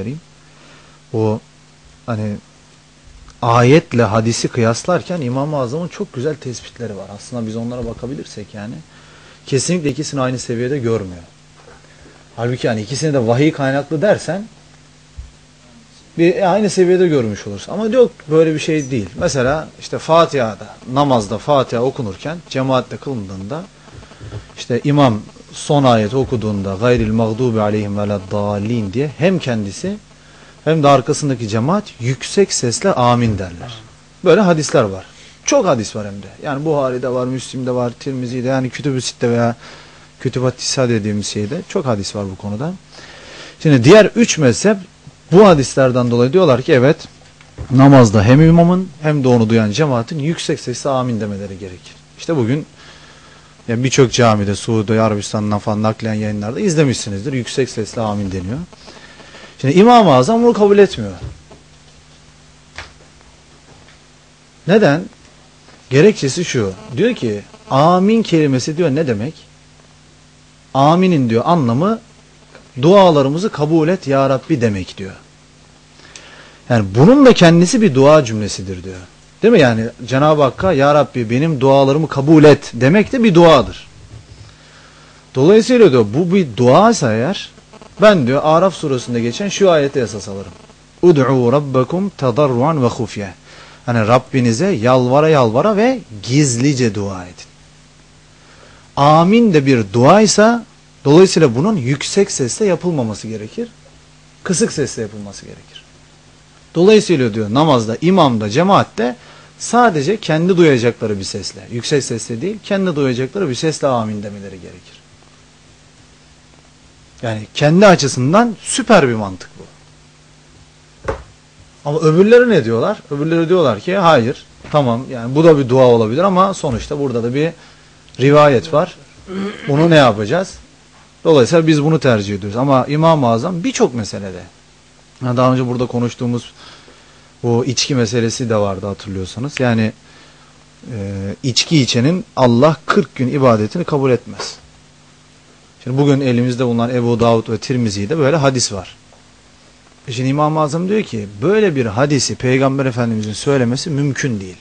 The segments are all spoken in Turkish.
vereyim. O hani ayetle hadisi kıyaslarken İmam-ı Azam'ın çok güzel tespitleri var. Aslında biz onlara bakabilirsek yani kesinlikle ikisini aynı seviyede görmüyor. Halbuki yani ikisini de vahiy kaynaklı dersen bir e, aynı seviyede görmüş olursun. Ama yok böyle bir şey değil. Mesela işte Fatiha'da, namazda Fatiha okunurken cemaatle kılındığında işte imam son ayet okuduğunda gayril mağdubi aleyhim veleddallin diye hem kendisi hem de arkasındaki cemaat yüksek sesle amin derler. Böyle hadisler var. Çok hadis var hem de. Yani Buhari'de var, Müslim'de var, Tirmizi'de yani Kütüb-ü Sitte veya Kütüb-ü Tisa dediğimiz şeyde çok hadis var bu konuda. Şimdi diğer üç mezhep bu hadislerden dolayı diyorlar ki evet namazda hem imamın hem de onu duyan cemaatin yüksek sesle amin demeleri gerekir. İşte bugün yani birçok camide Suudi Arabistan'dan falan naklen yayınlarda izlemişsinizdir. Yüksek sesle amin deniyor. Şimdi İmam-ı Azam bunu kabul etmiyor. Neden? Gerekçesi şu. Diyor ki amin kelimesi diyor ne demek? Aminin diyor anlamı dualarımızı kabul et ya Rabbi demek diyor. Yani bunun da kendisi bir dua cümlesidir diyor. Değil mi yani Cenab-ı Hakk'a ya Rabbi benim dualarımı kabul et demek de bir duadır. Dolayısıyla diyor bu bir duaysa eğer ben diyor Araf surasında geçen şu ayete esas alırım. Ud'u rabbakum tadarruan ve hufye. Hani Rabbinize yalvara yalvara ve gizlice dua edin. Amin de bir duaysa dolayısıyla bunun yüksek sesle yapılmaması gerekir. Kısık sesle yapılması gerekir. Dolayısıyla diyor namazda, imamda, cemaatte sadece kendi duyacakları bir sesle, yüksek sesle değil, kendi duyacakları bir sesle amin demeleri gerekir. Yani kendi açısından süper bir mantık bu. Ama öbürleri ne diyorlar? Öbürleri diyorlar ki hayır, tamam yani bu da bir dua olabilir ama sonuçta burada da bir rivayet var. Bunu ne yapacağız? Dolayısıyla biz bunu tercih ediyoruz. Ama İmam-ı Azam birçok meselede. Daha önce burada konuştuğumuz bu içki meselesi de vardı hatırlıyorsanız. Yani e, içki içenin Allah 40 gün ibadetini kabul etmez. Şimdi bugün elimizde bulunan Ebu Davud ve Tirmizi'de böyle hadis var. E şimdi İmam-ı Azam diyor ki böyle bir hadisi Peygamber Efendimizin söylemesi mümkün değil.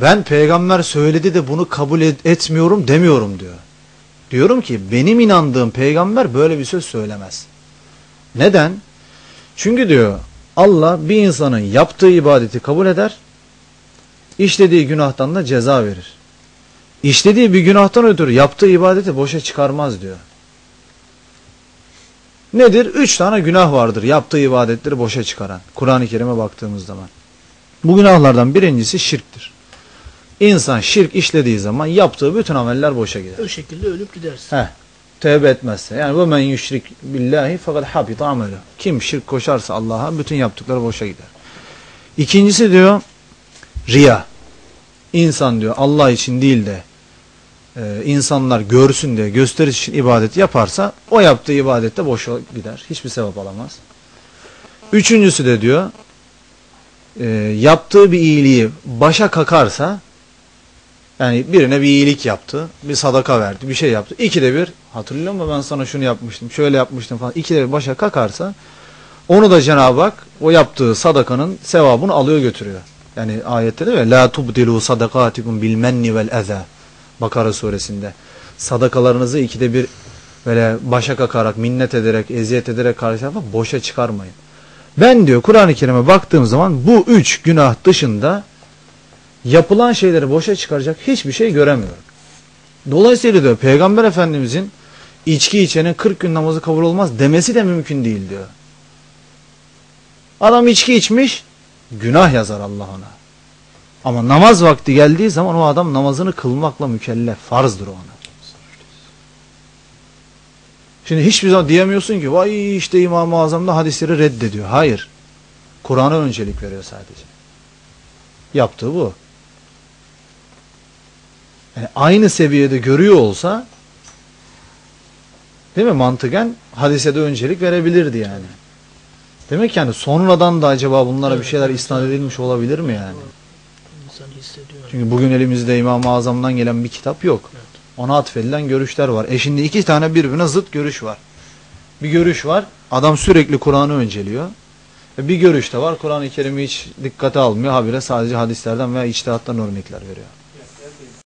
Ben peygamber söyledi de bunu kabul et etmiyorum demiyorum diyor. Diyorum ki benim inandığım peygamber böyle bir söz söylemez. Neden? Çünkü diyor Allah bir insanın yaptığı ibadeti kabul eder, işlediği günahtan da ceza verir. İşlediği bir günahtan ötürü yaptığı ibadeti boşa çıkarmaz diyor. Nedir? Üç tane günah vardır yaptığı ibadetleri boşa çıkaran. Kur'an-ı Kerim'e baktığımız zaman. Bu günahlardan birincisi şirktir. İnsan şirk işlediği zaman yaptığı bütün ameller boşa gider. O şekilde ölüp gidersin. Heh, tövbe etmezse. Yani bu men yüşrik billahi fakat habita amelu. Kim şirk koşarsa Allah'a bütün yaptıkları boşa gider. İkincisi diyor riya. İnsan diyor Allah için değil de e, insanlar görsün diye gösteriş için ibadet yaparsa o yaptığı ibadet de boşa gider. Hiçbir sevap alamaz. Üçüncüsü de diyor e, yaptığı bir iyiliği başa kakarsa yani birine bir iyilik yaptı, bir sadaka verdi, bir şey yaptı. İkide bir hatırlıyor musun ben sana şunu yapmıştım, şöyle yapmıştım falan. İkide bir başa kakarsa onu da Cenab-ı Hak o yaptığı sadakanın sevabını alıyor götürüyor. Yani ayette de ve la tubdilu sadakatikum bil menni vel eza. Bakara suresinde. Sadakalarınızı ikide bir böyle başa kakarak, minnet ederek, eziyet ederek karşı tarafa boşa çıkarmayın. Ben diyor Kur'an-ı Kerim'e baktığım zaman bu üç günah dışında yapılan şeyleri boşa çıkaracak hiçbir şey göremiyorum. Dolayısıyla diyor Peygamber Efendimizin içki içenin 40 gün namazı kabul olmaz demesi de mümkün değil diyor. Adam içki içmiş, günah yazar Allah ona. Ama namaz vakti geldiği zaman o adam namazını kılmakla mükellef, farzdır ona. Şimdi hiçbir zaman diyemiyorsun ki vay işte İmam-ı Azam'da hadisleri reddediyor. Hayır. Kur'an'a öncelik veriyor sadece. Yaptığı bu. Yani aynı seviyede görüyor olsa değil mi mantıken hadise de öncelik verebilirdi yani. Demek yani sonradan da acaba bunlara bir şeyler isnat edilmiş olabilir mi yani? Çünkü bugün elimizde İmam-ı Azam'dan gelen bir kitap yok. Ona atfedilen görüşler var. E şimdi iki tane birbirine zıt görüş var. Bir görüş var. Adam sürekli Kur'an'ı önceliyor. Ve bir görüş de var. Kur'an-ı Kerim'i hiç dikkate almıyor. Habire sadece hadislerden veya içtihattan örnekler veriyor.